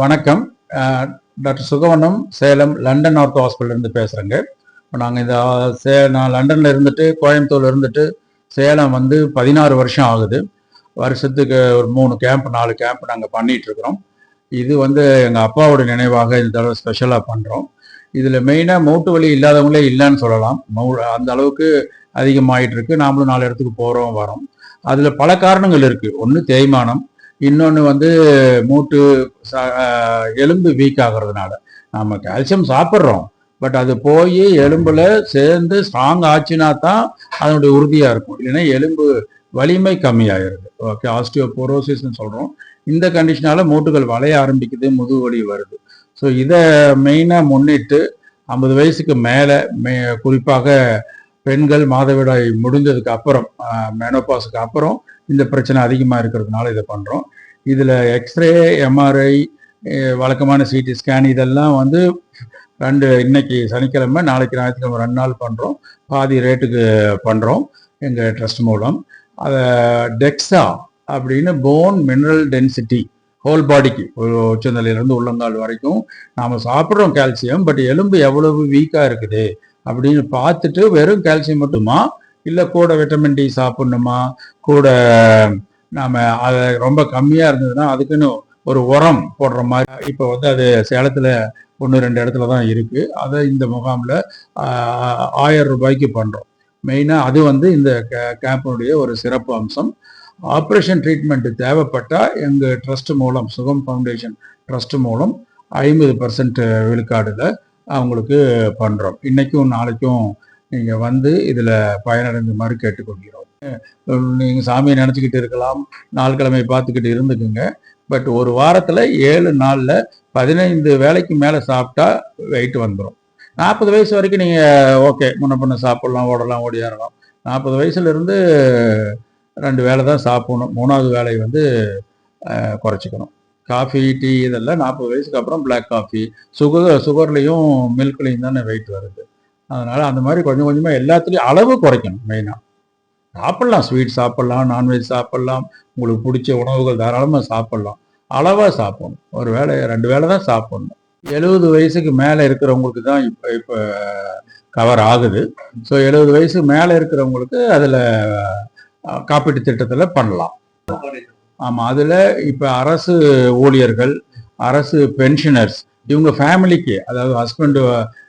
வணக்கம். Doctor Sugavanam Salem London north ஹாஸ்பிட்டலேருந்து பேசுகிறேங்க இப்போ நாங்கள் இந்த சே நான் லண்டனில் இருந்துட்டு கோயம்புத்தூர்ல இருந்துட்டு சேலம் வந்து பதினாறு வருஷம் ஆகுது. வருஷத்துக்கு ஒரு மூணு கேம்ப் நாலு கேம்ப் நாங்கள் பண்ணிகிட்ருக்குறோம் இது வந்து எங்கள் அப்பாவோட நினைவாக இந்த தடவை ஸ்பெஷலாக பண்ணுறோம் இதில் மெயினாக மூட்டு வலி இல்லாதவங்களே இல்லைன்னு சொல்லலாம். மௌ- அந்த அளவுக்கு அதிகமாயிட்டு இருக்கு. நாமளும் நாலு இடத்துக்கு போகிறோம் வரோம். அதில் பல காரணங்கள் இருக்குது ஒன்று தேய்மானம் இன்னொன்று வந்து மூட்டு எலும்பு வீக் ஆகுறதுனால நம்ம கால்சியம் சாப்பிட்றோம். பட் அது போய் எலும்புல சேர்ந்து ஸ்ட்ராங் ஆச்சுன்னா தான் அதனுடைய உறுதியாக இருக்கும். இல்லைன்னா எலும்பு வலிமை கம்மியாயிருது. ஓகே ஆஸ்டியோபோரோசிஸ்ன்னு சொல்கிறோம் இந்த கண்டிஷனால மூட்டுகள் வளைய ஆரம்பிக்குது முதுகு வலி வருது. ஸோ இதை மெயினாக முன்னிட்டு ஐம்பது வயசுக்கு மேலே மே குறிப்பாக பெண்கள் மாதவிடாய் முடிஞ்சதுக்கு அப்புறம் மெனோபாஸுக்கு அப்புறம் இந்த பிரச்சனை அதிகமாக இருக்கிறதுனால இதை பண்ணுறோம் இதில் எக்ஸ்ரே எம்ஆர்ஐ வழக்கமான சிடி ஸ்கேன் இதெல்லாம் வந்து ரெண்டு இன்னைக்கு சனிக்கிழமை நாளைக்கு ஞாயிற்றுக்கிழமை ரெண்டு நாள் பண்ணுறோம் பாதி ரேட்டுக்கு பண்ணுறோம் எங்கள் ட்ரஸ்ட் மூலம். அதை டெக்ஸா அப்படின்னு போன் மினரல் டென்சிட்டி ஹோல் பாடிக்கு ஒரு உச்சந்தலையிலேருந்து உள்ளங்கால் வரைக்கும் நாம் சாப்பிட்றோம் கால்சியம் பட் எலும்பு எவ்வளவு வீக்காக இருக்குது அப்படின்னு பார்த்துட்டு வெறும் கால்சியம் மட்டுமா? இல்லை கூட விட்டமின் டி சாப்பிட்ணுமா? கூட நாம அதை ரொம்ப கம்மியாக இருந்ததுன்னா அதுக்குன்னு ஒரு உரம் போடுற மாதிரி. இப்போ வந்து அது சேலத்தில் ஒன்று ரெண்டு இடத்துல தான் இருக்குது அதை இந்த முகாமில் ஆயிரம் ரூபாய்க்கு பண்ணுறோம் மெயினாக அது வந்து இந்த கேம்பினுடைய ஒரு சிறப்பு அம்சம். ஆப்ரேஷன் ட்ரீட்மெண்ட் தேவைப்பட்டால் எங்கள் ட்ரஸ்ட் மூலம் சுகம் ஃபவுண்டேஷன் ட்ரஸ்ட் மூலம் ஐம்பது பர்சன்ட் விழுக்காடுல அவங்களுக்கு பண்ணுறோம் இன்னைக்கும் நாளைக்கும் நீங்கள் வந்து இதில் பயனடைந்துமாறு கேட்டுக்கொள்கிறோம். நீங்கள் சாமியை நினச்சிக்கிட்டு இருக்கலாம். நாள் கிழமை பார்த்துக்கிட்டு இருந்துக்குங்க. பட் ஒரு வாரத்தில் ஏழு நாளில் பதினைந்து வேலைக்கு மேலே சாப்பிட்டா வெயிட் வந்துடும் நாற்பது வயசு வரைக்கும் நீங்கள் ஓகே முன்ன பின்ன சாப்பிட்லாம் ஓடலாம் ஓடியாரலாம் நாற்பது வயசுலேருந்து ரெண்டு வேளை தான் சாப்பிடணும். மூணாவது வேலையை வந்து குறைச்சிக்கணும். காஃபி டீ இதெல்லாம் நாற்பது வயசுக்கு அப்புறம் பிளாக் காஃபி சுகர் சுகர்லேயும் மில்க்லேயும் தானே வெயிட் வருது. அதனால் அந்த மாதிரி கொஞ்சம் கொஞ்சமாக எல்லாத்துலேயும் அளவு குறைக்கணும் மெயினாக சாப்பிட்லாம். ஸ்வீட் சாப்பிட்லாம் நான்வெஜ் சாப்பிட்லாம். உங்களுக்கு பிடிச்ச உணவுகள் தாராளமாக சாப்பிட்லாம். அளவாக சாப்பிடணும். ஒரு வேளை ரெண்டு வேளை தான் சாப்பிடணும். எழுபது வயசுக்கு மேலே இருக்கிறவங்களுக்கு தான் இப்போ இப்போ கவர் ஆகுது. ஸோ எழுபது வயசுக்கு மேலே இருக்கிறவங்களுக்கு அதில் காப்பீட்டு திட்டத்தில் பண்ணலாம். ஆமாம் அதில் இப்போ அரசு ஊழியர்கள் அரசு பென்ஷனர்ஸ் இவங்க ஃபேமிலிக்கு அதாவது ஹஸ்பண்டு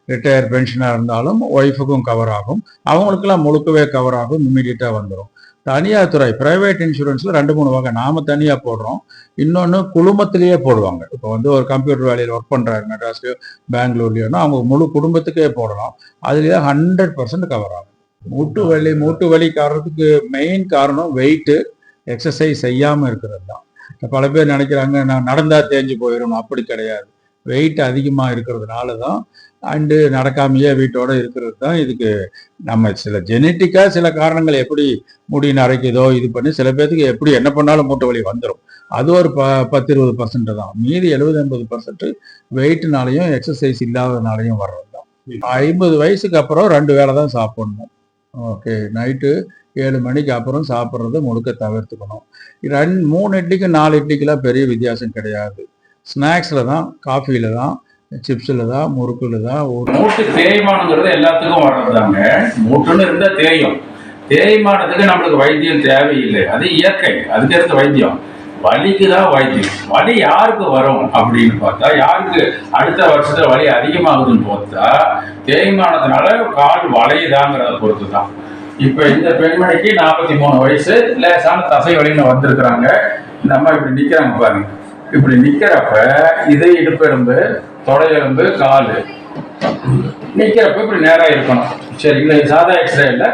ரிட்டையர் பென்ஷனாக இருந்தாலும் ஒய்ஃபுக்கும் கவர் ஆகும். அவங்களுக்கெல்லாம் முழுக்கவே கவர் ஆகும் இம்மிடியட்டாக வந்துடும் தனியார் துறை பிரைவேட் இன்சூரன்ஸில் ரெண்டு மூணு வகை. நாம தனியாக போடுறோம். இன்னொன்று குழுமத்திலேயே போடுவாங்க. இப்போ வந்து ஒரு கம்ப்யூட்டர் வேலையில் ஒர்க் பண்ணுறாரு மெட்ராஸ்லையோ பெங்களூர்லையோனா அவங்க முழு குடும்பத்துக்கே போடலாம். அதுலேயே ஹண்ட்ரட் பர்சன்ட் கவர் ஆகும். மூட்டு வலி மூட்டு வலி காரணத்துக்கு மெயின் காரணம் வெயிட்டு எக்ஸசைஸ் செய்யாமல் இருக்கிறது தான். பல பேர் நினைக்கிறாங்க நான் நடந்தா தேஞ்சு போயிடும் அப்படி கிடையாது. வெயிட் அதிகமாக இருக்கிறதுனால தான் அண்டு நடக்காமையே வீட்டோட இருக்கிறது தான் இதுக்கு நம்ம சில ஜெனட்டிக்காக சில காரணங்கள் எப்படி முடி நரைக்குதோ இது பண்ணி சில பேர்த்துக்கு எப்படி என்ன பண்ணாலும் மூட்டை வலி வந்துடும் அது ஒரு ப பத்து இருபது பர்சன்ட் தான். மீதி எழுபது எண்பது பர்சன்ட் வெயிட்னாலையும் எக்ஸசைஸ் இல்லாததுனாலையும் வர்றது தான் ஐம்பது வயசுக்கு அப்புறம் ரெண்டு வேளை தான் சாப்பிடணும். ஓகே நைட்டு ஏழு மணிக்கு அப்புறம் சாப்பிட்றத முழுக்க தவிர்த்துக்கணும். ரெண்டு மூணு இட்லிக்கு நாலு இட்லிக்கெல்லாம் பெரிய வித்தியாசம் கிடையாது. ஸ்நாக்ஸில் தான் காஃபியில் தான் சிப்ஸில் தான் முறுக்கில் தான் மூட்டு தேய்மானங்கிறது எல்லாத்துக்கும் வர்றதுதாங்க மூட்டுன்னு இருந்தால் தேயும். தேய்மானத்துக்கு நம்மளுக்கு வைத்தியம் தேவையில்லை. அது இயற்கை. அதுக்கு அடுத்த வைத்தியம்? வலிக்கு தான் வைத்தியம். வலி யாருக்கு வரும் அப்படின்னு பார்த்தா யாருக்கு அடுத்த வருஷத்துல வலி அதிகமாகுதுன்னு பார்த்தா தேய்மானத்தினால கால் வளையுதாங்கிறத பொறுத்து தான் இப்போ இந்த பெண்மணிக்கு நாற்பத்தி மூணு வயசு லேசான தசை வலின்னு வந்திருக்கிறாங்க. இந்த அம்மா இப்படி நிற்கிறாங்க பாருங்க. இப்படி நிக்கிறப்ப இதை இடுப்பெலும்பு தொடையெலும்பு காலு. நிக்கிறப்ப இப்படி நேரா இருக்கணும். சரிங்களா இது சாதா எக்ஸ்ரேல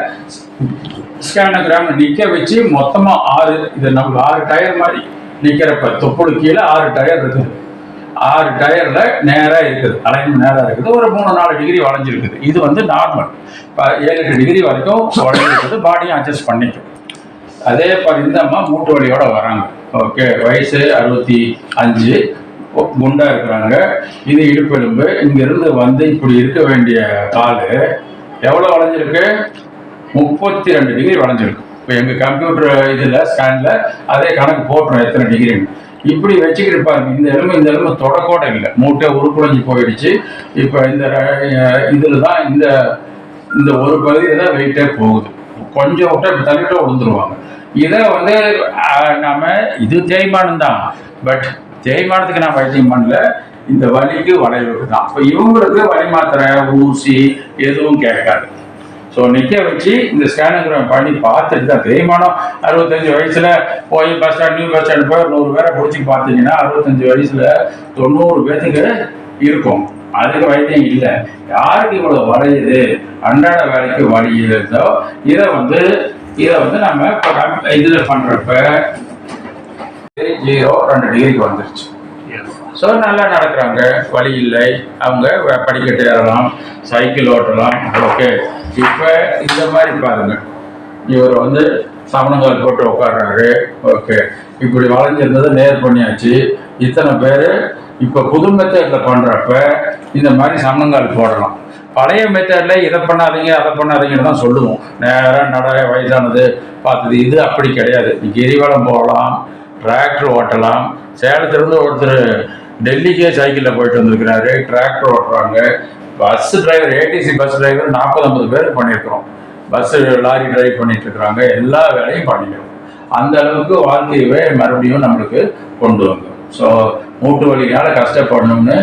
ஸ்கேனோகிராம் நிக்க வச்சு மொத்தமா ஆறு இது நம்ம ஆறு டயர் மாதிரி நிக்கிறப்ப தொப்புடு கீழே ஆறு டயர் இருக்குது. ஆறு டயர்ல நேரா இருக்குது. அலைன்மெண்ட் நேரா இருக்குது. ஒரு மூணு நாலு டிகிரி வளைஞ்சிருக்குது. இது வந்து நார்மல் ஏழு எட்டு டிகிரி வரைக்கும் வளைஞ்சிருக்குது. பாடியும் அட்ஜஸ்ட் பண்ணிக்கும். அதே மாதிரி இந்த அம்மா மூட்டு வலியோட வராங்க. ஓகே வயசு அறுபத்தி அஞ்சு. குண்டா இருக்கிறாங்க. இது இடுப்பெலும்பு. இங்கிருந்து வந்து இப்படி இருக்க வேண்டிய கால் எவ்வளோ வளைஞ்சிருக்கு? முப்பத்தி ரெண்டு டிகிரி வளைஞ்சிருக்கு. இப்போ எங்கள் கம்ப்யூட்டர் இதில் ஸ்கேனில் அதே கணக்கு போட்டுரும் எத்தனை டிகிரின்னு இப்படி வச்சுக்கிட்டு பாருங்க. இந்த எலும்பு இந்த எலும்பு தொடக்கோட இல்லை. மூட்டை உருக்குலைஞ்சு போயிடுச்சு. இப்போ இந்த இதில் தான் இந்த இந்த ஒரு பகுதியில் தான் வெயிட்டே போகுது. கொஞ்சம் விட்டா இப்படி விழுந்துருவாங்க இதை வந்து நம்ம இது தேய்மானம் தான் பட் தேய்மானத்துக்கு நான் வைத்தியம் பண்ணல. இந்த வலிக்கு வளைவு தான். இப்போ இவங்களுக்கு வலி மாத்திரை ஊசி எதுவும் கேட்காது. ஸோ நிற்க வச்சு இந்த ஸ்கேனோகிராம் பண்ணி பார்த்துட்டு தான் தேய்மானம். அறுபத்தஞ்சு வயசில் போய் bus stand new bus stand போய் நூறு பேரை பிடிச்சி பார்த்தீங்கன்னா அறுபத்தஞ்சு வயசில் தொண்ணூறு பேத்துக்கு இருக்கும். அதுக்கு வைத்தியம் இல்லை. யாருக்கு இவ்வளோ வளையுது அன்றாட வேலைக்கு வழி இருந்தோ இதை வந்து இதை வந்து நம்ம இப்போ இதுல பண்றப்ப ஜீரோ ரெண்டு டிகிரிக்கு வந்துருச்சு. ஸோ நல்லா நடக்கிறாங்க. வழி இல்லை. அவங்க படிக்கட்டு ஏறலாம் சைக்கிள் ஓட்டலாம். ஓகே இப்போ இந்த மாதிரி பாருங்க. இவர் வந்து சமணங்கால் போட்டு உட்கார்றாரு. ஓகே இப்படி வளைஞ்சிருந்ததை நேர் பண்ணியாச்சு. இத்தனை பேர் இப்போ புது மெத்தடில் பண்ணுறப்ப இந்த மாதிரி சமணங்கால் போடலாம். பழைய மெத்தடில் இதை பண்ணாதீங்க அதை பண்ணாதீங்கன்னு தான் சொல்லுவோம். நேராக நட வயதானது பார்த்தது இது அப்படி கிடையாது. கிரிவலம் போகலாம் டிராக்டர் ஓட்டலாம். சேலத்துலேருந்து ஒருத்தர் டெல்லிக்கே சைக்கிளில் போயிட்டு வந்திருக்கிறாரு டிராக்டர் ஓட்டுறாங்க. Bus driver ADC bus driver நாற்பது ஐம்பது பேர் பண்ணியிருக்கிறோம். பஸ் லாரி டிரைவ் பண்ணிட்டு இருக்கிறாங்க எல்லா வேலையும் பண்ணிக்கிறோம். அந்த அளவுக்கு வாழ்க்கையவே மறுபடியும் நம்மளுக்கு கொண்டு வந்தோம். ஸோ மூட்டு வலியால் கஷ்டப்படணும்னு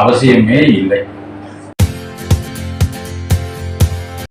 அவசியமே இல்லை.